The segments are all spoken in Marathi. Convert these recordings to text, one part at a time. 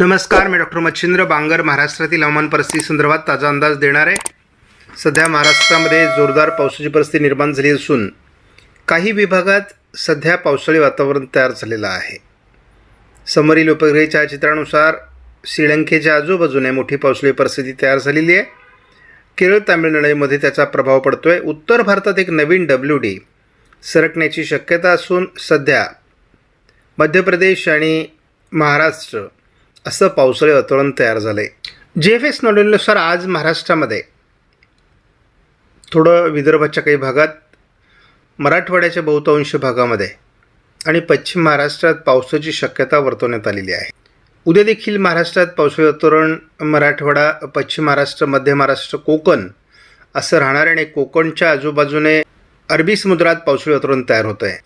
नमस्कार मी डॉक्टर मच्छिंद्र बांगर महाराष्ट्रातील हवामान परिस्थिती संदर्भात ताजा अंदाज देणार आहे. सध्या महाराष्ट्रामध्ये जोरदार पावसाची परिस्थिती निर्माण झाली असून काही विभागात सध्या पावसाळी वातावरण तयार झालेलं आहे. समोरील उपग्रही छायाचित्रानुसार श्रीलंकेच्या आजूबाजूने मोठी पावसाळी परिस्थिती तयार झालेली आहे. केरळ तामिळनाडूमध्ये त्याचा प्रभाव पडतोय. उत्तर भारतात एक नवीन डब्ल्यू डी सरकण्याची शक्यता असून सध्या मध्य प्रदेश आणि महाराष्ट्र असं पावसाळी वातावरण तयार झालं आहे जे एफ एस नॉलेजनुसार आज महाराष्ट्रामध्ये थोडं विदर्भाच्या काही भागात मराठवाड्याच्या बहुतांश भागामध्ये आणि पश्चिम महाराष्ट्रात पावसाची शक्यता वर्तवण्यात आलेली आहे. उद्या देखील महाराष्ट्रात पावसाळी वातावरण मराठवाडा पश्चिम महाराष्ट्र मध्य महाराष्ट्र कोकण असं राहणार आणि कोकणच्या आजूबाजूने अरबी समुद्रात पावसाळी वातावरण तयार होतं आहे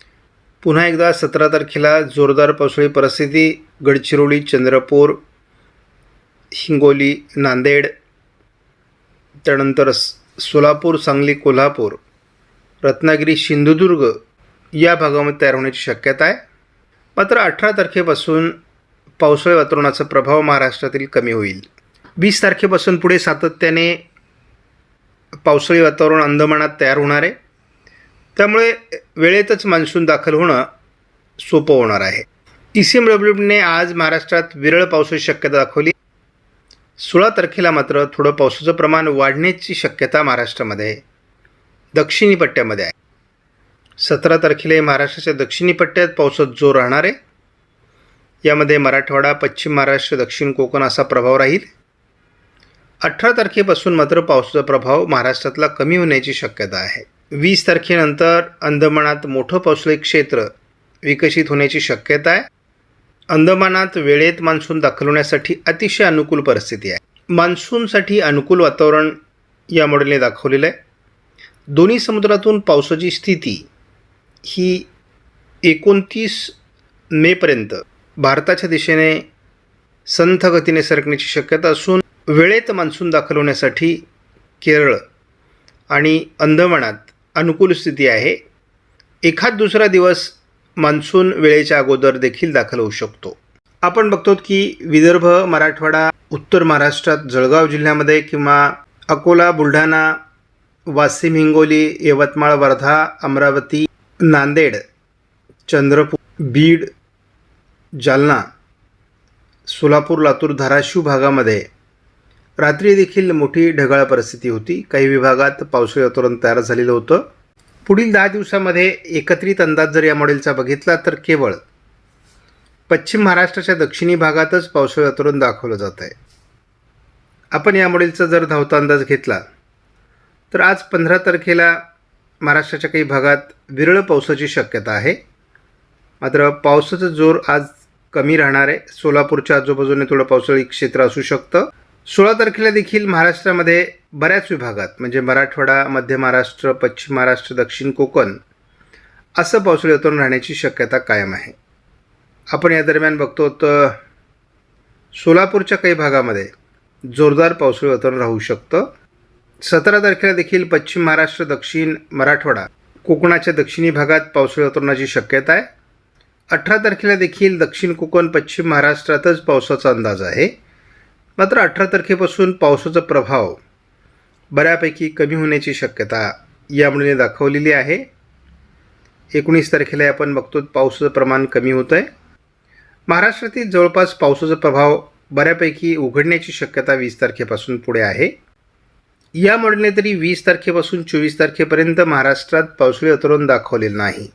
पुन्हा एकदा सतरा तारखेला जोरदार पावसाळी परिस्थिती गडचिरोली चंद्रपूर हिंगोली नांदेड त्यानंतर सोलापूर सांगली कोल्हापूर रत्नागिरी सिंधुदुर्ग या भागामध्ये तयार होण्याची शक्यता आहे. मात्र अठरा तारखेपासून पावसाळी वातावरणाचा प्रभाव महाराष्ट्रातील कमी होईल. वीस तारखेपासून पुढे सातत्याने पावसाळी वातावरण अंदमानात तयार होणार आहे. त्यामुळे वेळेतच मान्सून दाखल होणं सोपं होणार आहे. ई सी एम डब्ल्यूने आज महाराष्ट्रात विरळ पावसाची शक्यता दाखवली. सोळा तारखेला मात्र थोडं पावसाचं प्रमाण वाढण्याची शक्यता महाराष्ट्रामध्ये आहे दक्षिणी पट्ट्यामध्ये आहे. सतरा तारखेला महाराष्ट्राच्या दक्षिणी पट्ट्यात पावसात जोर राहणार आहे. यामध्ये मराठवाडा पश्चिम महाराष्ट्र दक्षिण कोकण असा प्रभाव राहील. अठरा तारखेपासून मात्र पावसाचा प्रभाव महाराष्ट्रातला कमी होण्याची शक्यता आहे. वीस तारखेनंतर अंदमानात मोठं पावसाळी क्षेत्र विकसित होण्याची शक्यता आहे. अंदमानात वेळेत मान्सून दाखल होण्यासाठी अतिशय अनुकूल परिस्थिती आहे. मान्सूनसाठी अनुकूल वातावरण या मॉडेलने दाखवलेलं आहे. दोन्ही समुद्रातून पावसाची स्थिती ही एकोणतीस मेपर्यंत भारताच्या दिशेने संथ गतीने सरकण्याची शक्यता असून वेळेत मान्सून दाखल होण्यासाठी केरळ आणि अंदमानात अनुकूल स्थिती आहे. एखाद दुसरा दिवस मान्सून वेळेच्या अगोदर देखील दाखल होऊ शकतो. आपण बघतो की विदर्भ मराठवाडा उत्तर महाराष्ट्रात जळगाव जिल्ह्यामध्ये किंवा अकोला बुलढाणा वाशिम हिंगोली यवतमाळ वर्धा अमरावती नांदेड चंद्रपूर बीड जालना सोलापूर लातूर धाराशिव भागामध्ये रात्री देखील मोठी ढगाळ परिस्थिती होती. काही विभागात पावसाळी वातावरण तयार झालेलं होतं. पुढील दहा दिवसामध्ये एकत्रित अंदाज जर या मॉडेलचा बघितला तर केवळ पश्चिम महाराष्ट्राच्या दक्षिणी भागातच पावसाळी वातावरण दाखवलं जात आहे. आपण या मॉडेलचा जर धावता अंदाज घेतला तर आज पंधरा तारखेला महाराष्ट्राच्या काही भागात विरळ पावसाची शक्यता आहे. मात्र पावसाचा जोर आज कमी राहणार आहे. सोलापूरच्या आजूबाजूने थोडं पावसाळी क्षेत्र असू शकतं. सोळा तारखेला देखील महाराष्ट्रामध्ये बऱ्याच विभागात म्हणजे मराठवाडा मध्य महाराष्ट्र पश्चिम महाराष्ट्र दक्षिण कोकण असं पावसाळी वातावरण राहण्याची शक्यता कायम आहे. आपण या दरम्यान बघतो तर सोलापूरच्या काही भागामध्ये जोरदार पावसाळी वातावरण राहू शकतं. सतरा तारखेला देखील पश्चिम महाराष्ट्र दक्षिण मराठवाडा कोकणाच्या दक्षिणी भागात पावसाळी वातावरणाची शक्यता आहे. अठरा तारखेला देखील दक्षिण कोकण पश्चिम महाराष्ट्रातच पावसाचा अंदाज आहे. मात्र अठरा तारखेपासून पावसाचा प्रभाव बऱ्यापैकी कमी होण्याची शक्यता यामुळे दाखवलेली आहे. एकोणीस तारखेला आपण बघतो पावसाचं प्रमाण कमी होतं आहे महाराष्ट्रातील जवळपास पावसाचा प्रभाव बऱ्यापैकी उघडण्याची शक्यता वीस तारखेपासून पुढे आहे. या मॉडेलने तरी वीस तारखेपासून चोवीस तारखेपर्यंत महाराष्ट्रात पावसाळी वातावरण दाखवलेलं नाही.